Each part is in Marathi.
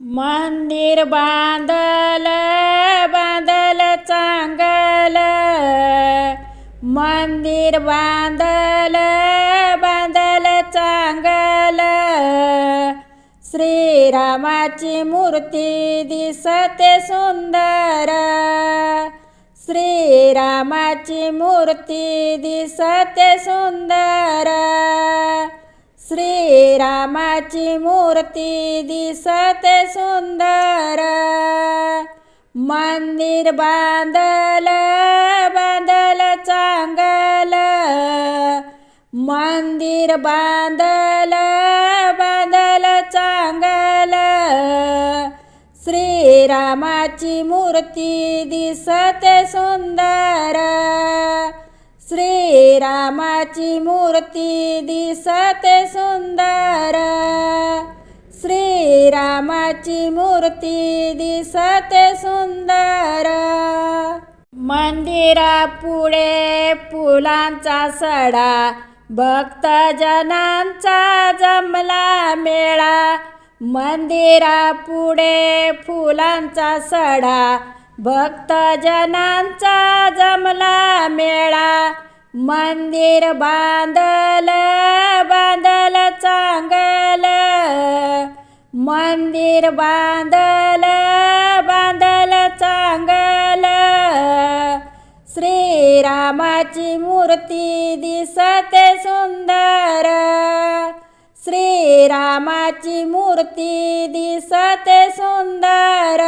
मंदिर बांधल बांधल चांगल. मंदिर बांधल बांधल चांगल. श्रीरामाची मूर्ती दिसते सुंदर. श्रीरामाची मूर्ती दिसते सुंदर. श्रीरामाची मूर्ती दिसत सुंदर. मंदिर बांधल बांधल चांगल. मंदिर बांधल बांधल चांगल. श्रीरामाची मूर्ती दिसत सुंदर. श्रीरामाची मूर्ती दिसते सुंदर. श्रीरामाची मूर्ती दिसते सुंदर. मंदिरापुढे फुलांचा सडा भक्तजनांचा जमला मेळा. मंदिरापुढे फुलांचा सडा भक्तजनांचा जमला मेळा. मंदिर बांधल बांधल चांगल. मंदिर बांधल बांधल चांगल. श्रीरामाची मूर्ती दिसते सुंदर. श्रीरामाची मूर्ती दिसते सुंदर.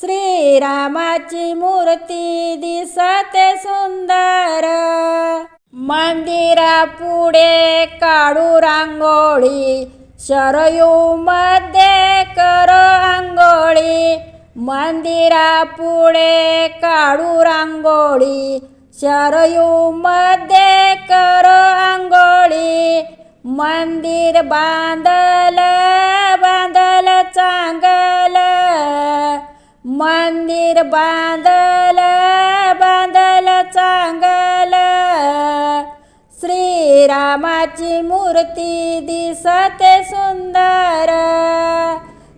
श्रीरामाची मूर्ती दिसते सुंदर. मंदिरा पुढे काढू रांगोळी. शरयू मध्ये कर आंघोळी. मंदिरापुढे काढू रांगोळी. शरयू मध्ये कर आंघोळी. मंदिर बांधल बांधल चांगल. मंदिर बांधल बांधल चांगल. श्रीरामाची मूर्ती दिसते सुंदर.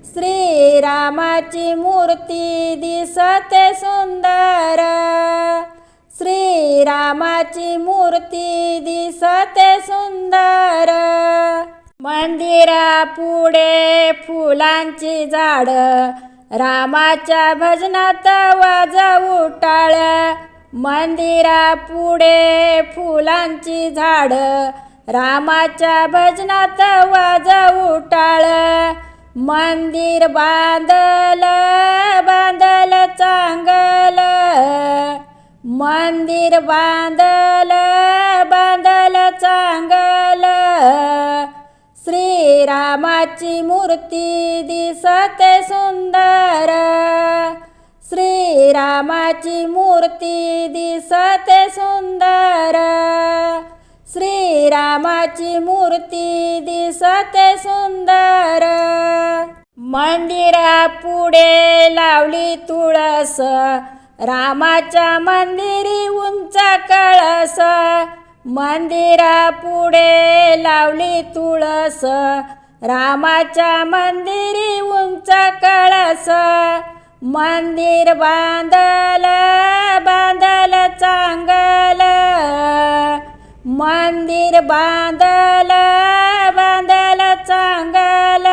श्रीरामाची मूर्ती दिसते सुंदर. श्रीरामाची मूर्ती दिसते सुंदर. मंदिरा पुढे फुलांची झाड रामाच्या भजनात वाजवू टाळ मंदिरा पुढे फुलांची झाड रामाच्या भजनात वाज उटाळ. मंदिर बांधल बांधल चांगल. मंदिर बांधल बांधल चांगल. श्रीरामाची मूर्ती दिसते सुंदर. श्रीरामाची मूर्ती दिसते सुंदर. श्रीरामाची मूर्ती दिसते सुंदर. मंदिरा पुढे लावली तुळस. रामाच्या मंदिरी उंच कळस. मंदिरापुढे लावली तुळस. रामाच्या मंदिरी उंच कळस. मंदिर बांधल बांधल चांगल. मंदिर बांधल बांधल चांगल.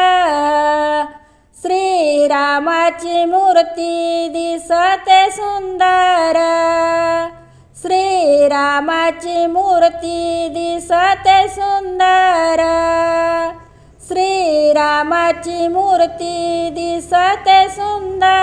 श्रीरामाची मूर्ती दिसते सुंदर. श्रीरामाची मूर्ती दिसते सुंदर. श्रीरामाची मूर्ती दिसते सुंदर.